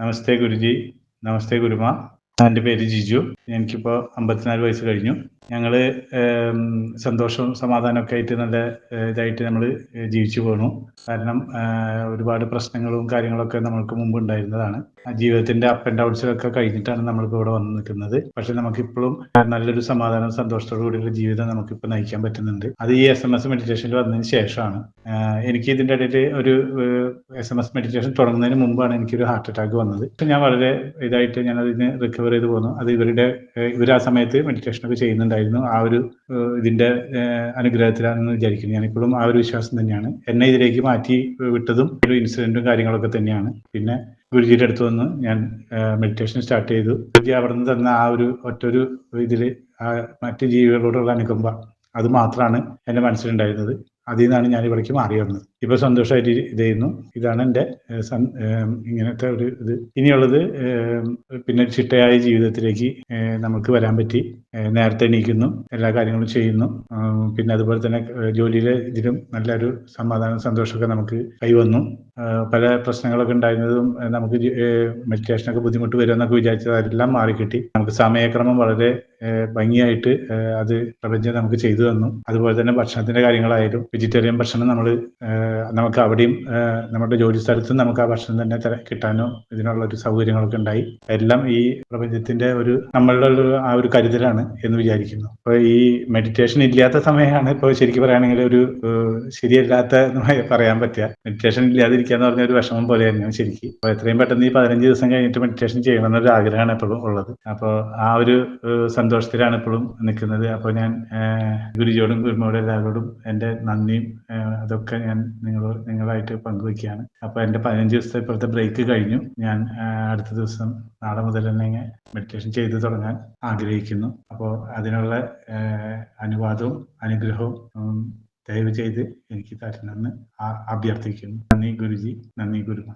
നമസ്തേ ഗുരുജി. നമസ്തേ ഗുരുമ. എന്റെ പേര് ജിജു. എനിക്കിപ്പോൾ അമ്പത്തിനാല് വയസ്സ് കഴിഞ്ഞു. ഞങ്ങൾ സന്തോഷവും സമാധാനമൊക്കെ ആയിട്ട് നല്ല ഇതായിട്ട് നമ്മൾ ജീവിച്ചു പോണു. കാരണം ഒരുപാട് പ്രശ്നങ്ങളും കാര്യങ്ങളൊക്കെ നമ്മൾക്ക് മുമ്പ് ഉണ്ടായിരുന്നതാണ്. ജീവിതത്തിന്റെ അപ്പ് ആൻഡ് ഡൗൺസിലൊക്കെ കഴിഞ്ഞിട്ടാണ് നമ്മളിപ്പോൾ ഇവിടെ വന്ന് നിൽക്കുന്നത്. പക്ഷെ നമുക്കിപ്പോഴും നല്ലൊരു സമാധാനം സന്തോഷത്തോടു കൂടിയുള്ള ജീവിതം നമുക്കിപ്പോൾ നയിക്കാൻ പറ്റുന്നുണ്ട്. അത് ഈ എസ് എം എസ് മെഡിറ്റേഷനിൽ വന്നതിന് ശേഷമാണ്. എനിക്ക് ഇതിന്റെ ഇടയിൽ ഒരു എസ് എം എസ് മെഡിറ്റേഷൻ തുടങ്ങുന്നതിന് മുമ്പാണ് എനിക്കൊരു ഹാർട്ട് അറ്റാക്ക് വന്നത്. പക്ഷെ ഞാൻ വളരെ ഇതായിട്ട് ഞാൻ അതിന് റിക്കവർ ചെയ്ത് പോന്നു. അത് ഇവരുടെ ഇവർ ആ സമയത്ത് മെഡിറ്റേഷൻ ഒക്കെ ചെയ്യുന്നുണ്ടായിരുന്നു. ആ ഒരു ഇതിന്റെ അനുഗ്രഹത്തിലാണെന്ന് വിചാരിക്കുന്നു. ഞാനിപ്പോഴും ആ ഒരു വിശ്വാസം തന്നെയാണ്. എന്നെ ഇതിലേക്ക് മാറ്റി വിട്ടതും ഒരു ഇൻസിഡന്റും കാര്യങ്ങളൊക്കെ തന്നെയാണ്. പിന്നെ ഗുരുജിയുടെ അടുത്ത് വന്ന് ഞാൻ മെഡിറ്റേഷൻ സ്റ്റാർട്ട് ചെയ്തു. ഗുരുജി അവിടെ നിന്ന് തന്ന ആ ഒരു ഒറ്റൊരു ഇതിൽ മറ്റ് ജീവികളോടുള്ള അനുകമ്പ അത് മാത്രമാണ് എന്റെ മനസ്സിലുണ്ടായിരുന്നത്. അതിൽ നിന്നാണ് ഞാൻ ഇവിടേക്ക് മാറി വന്നത്. ഇപ്പൊ സന്തോഷമായിട്ട് ഇത് ചെയ്യുന്നു. ഇതാണ് എന്റെ ഇങ്ങനത്തെ ഒരു ഇത്. ഇനിയുള്ളത് പിന്നെ ചിട്ടയായ ജീവിതത്തിലേക്ക് നമുക്ക് വരാൻ പറ്റി. നേരത്തെ എണീക്കുന്നു എല്ലാ കാര്യങ്ങളും ചെയ്യുന്നു. പിന്നെ അതുപോലെ തന്നെ ജോലിയിലെ ഇതിലും നല്ലൊരു സമാധാനം സന്തോഷമൊക്കെ നമുക്ക് കൈവന്നു. പല പ്രശ്നങ്ങളൊക്കെ ഉണ്ടായിരുന്നതും നമുക്ക് മെഡിറ്റേഷനൊക്കെ ബുദ്ധിമുട്ട് വരുമെന്നൊക്കെ വിചാരിച്ചത് അതെല്ലാം മാറിക്കിട്ടി. നമുക്ക് സമയക്രമം വളരെ ഭംഗിയായിട്ട് അത് പ്രപഞ്ചം നമുക്ക് ചെയ്തു തന്നു. അതുപോലെ തന്നെ ഭക്ഷണത്തിന്റെ കാര്യങ്ങളായാലും വെജിറ്റേറിയൻ ഭക്ഷണം നമ്മൾ നമുക്ക് അവിടെയും നമ്മുടെ ജോലി സ്ഥലത്തും നമുക്ക് ആ ഭക്ഷണം തന്നെ കിട്ടാനോ ഇതിനുള്ള ഒരു സൗകര്യങ്ങളൊക്കെ ഉണ്ടായി. എല്ലാം ഈ പ്രപഞ്ചത്തിന്റെ ഒരു നമ്മളുടെ ആ ഒരു കരുതലാണ് എന്ന് വിചാരിക്കുന്നു. അപ്പൊ ഈ മെഡിറ്റേഷൻ ഇല്ലാത്ത സമയമാണ് ഇപ്പോൾ ശരിക്കും പറയുകയാണെങ്കിൽ ഒരു ശരിയല്ലാത്ത പറയാൻ പറ്റുക മെഡിറ്റേഷൻ ഇല്ലാതിരിക്കുക എന്ന് പറഞ്ഞ ഒരു വിഷമം പോലെ തന്നെയാണ് ശരിക്കും. അപ്പൊ എത്രയും പെട്ടെന്ന് ഈ പതിനഞ്ച് ദിവസം കഴിഞ്ഞിട്ട് മെഡിറ്റേഷൻ ചെയ്യണം എന്നൊരു ആഗ്രഹമാണ് എപ്പോഴും ഉള്ളത്. അപ്പോൾ ആ ഒരു സന്തോഷത്തിലാണ് എപ്പോഴും നിൽക്കുന്നത്. അപ്പോൾ ഞാൻ ഗുരുജിയോടും ഗുരുമോടും എല്ലാവരോടും എന്റെ നന്ദിയും അതൊക്കെ ഞാൻ നിങ്ങൾ നിങ്ങളായിട്ട് പങ്കുവയ്ക്കുകയാണ്. അപ്പോൾ എന്റെ പതിനഞ്ച് ദിവസത്തെ ഇപ്പോഴത്തെ ബ്രേക്ക് കഴിഞ്ഞു. ഞാൻ അടുത്ത ദിവസം നാളെ മുതൽ തന്നെ മെഡിറ്റേഷൻ ചെയ്തു തുടങ്ങാൻ ആഗ്രഹിക്കുന്നു. അപ്പോൾ അതിനുള്ള അനുവാദവും അനുഗ്രഹവും ദയവ് ചെയ്ത് എനിക്ക് തരണമെന്ന് അഭ്യർത്ഥിക്കുന്നു. നന്ദി ഗുരുജി. നന്ദി ഗുരുമ.